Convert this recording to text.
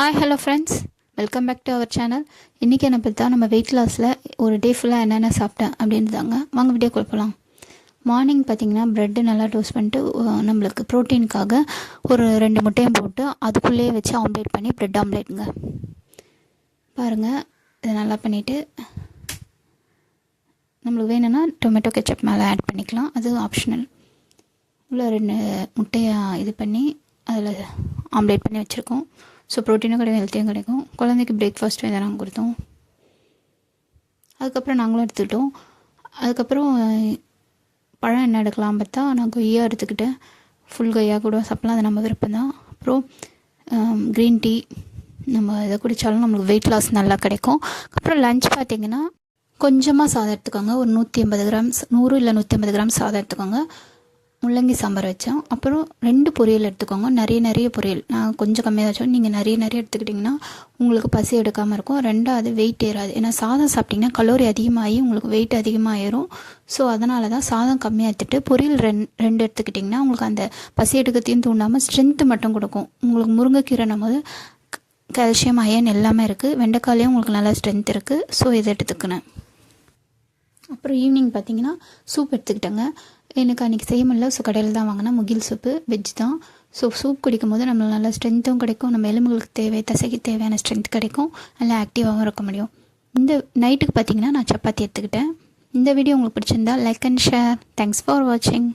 Hi hello friends welcome back to our channel இன்றைக்கி என்ன பார்த்தா நம்ம வெயிட் லாஸில் ஒரு டே ஃபுல்லாக என்னென்ன சாப்பிட்டேன் அப்படின்றதாங்க. வாங்க வீடியோ கொடுப்பலாம் மார்னிங் பார்த்தீங்கன்னா ப்ரெட்டு நல்லா டோஸ்ட் பண்ணிட்டு நம்மளுக்கு ப்ரோட்டீனுக்காக ஒரு ரெண்டு முட்டையும் போட்டு அதுக்குள்ளேயே வச்சு ஆம்லேட் பண்ணி ப்ரெட் ஆம்லேட்டுங்க பாருங்கள் இதை நல்லா பண்ணிவிட்டு நம்மளுக்கு வேணும்னா டொமேட்டோ கெச்சப் மேலே ஆட் பண்ணிக்கலாம். அது ஆப்ஷனல் உள்ள ரெண்டு முட்டையை இது பண்ணி அதில் ஆம்லேட் பண்ணி வச்சுருக்கோம். ஸோ ப்ரோட்டீனும் கிடைக்கும் ஹெல்த்தியும் கிடைக்கும். குழந்தைக்கு பிரேக்ஃபாஸ்ட்டும் இதை நாங்கள் கொடுத்தோம். அதுக்கப்புறம் நாங்களும் எடுத்துக்கிட்டோம். அதுக்கப்புறம் பழம் என்ன எடுக்கலாம் பார்த்தா நான் கொய்யா எடுத்துக்கிட்டேன். ஃபுல் கொய்யா கூட சாப்பிட்லாம் அது நம்ம விருப்பம் தான் அப்புறம் க்ரீன் டீ நம்ம இதை குடித்தாலும் நம்மளுக்கு வெயிட் லாஸ் நல்லா கிடைக்கும். அப்புறம் லஞ்ச் பார்த்தீங்கன்னா கொஞ்சமாக சாதம் எடுத்துக்கோங்க. ஒரு நூற்றி ஐம்பது கிராம்ஸ் நூறு இல்லை நூற்றி ஐம்பது கிராம் சாதம் எடுத்துக்கோங்க. முள்ளங்கி சாம்பார் வச்சோம் அப்புறம் ரெண்டு பொரியல் எடுத்துக்கோங்க. நிறைய நிறைய பொரியல். நான் கொஞ்சம் கம்மியாக வச்சோம் நீங்கள் நிறைய நிறைய எடுத்துக்கிட்டிங்கன்னா உங்களுக்கு பசி எடுக்காமல் இருக்கும். ரெண்டாவது வெயிட் ஏறாது. ஏன்னா சாதம் சாப்பிட்டிங்கன்னா கலோரி அதிகமாகி உங்களுக்கு வெயிட் அதிகமாகிடும் ஸோ அதனால தான் சாதம் கம்மியாக எடுத்துட்டு பொரியல் ரெண் ரெண்டு எடுத்துக்கிட்டிங்கன்னா உங்களுக்கு அந்த பசி எடுக்கத்தையும் தூண்டாமல் ஸ்ட்ரென்த்து மட்டும் கொடுக்கும். உங்களுக்கு முருங்கைக்கீரைன்னும் போது கால்சியம் அயன் எல்லாமே இருக்குது வெண்டைக்காலையும் உங்களுக்கு நல்லா ஸ்ட்ரென்த் இருக்குது ஸோ இதை எடுத்துக்கினேன். அப்புறம் ஈவினிங் பார்த்தீங்கன்னா சூப் எடுத்துக்கிட்டேங்க. எனக்கு அன்றைக்கி செய்ய முடியல. ஸோ கடையில் தான் வாங்கினேன். முகில் சூப்பு வெஜ் தான். ஸோ சூப் குடிக்கும் போது நம்மளுக்கு நல்லா ஸ்ட்ரென்த்தும் கிடைக்கும். நம்ம எலும்புகளுக்கு தேவை தசைக்கு தேவையான ஸ்ட்ரென்த் கிடைக்கும். நல்லா ஆக்டிவாகவும் இருக்க முடியும். இந்த நைட்டுக்கு பார்த்தீங்கன்னா நான் சப்பாத்தி எடுத்துக்கிட்டேன். இந்த வீடியோ உங்களுக்கு பிடிச்சிருந்தா like and share thanks for வாட்சிங்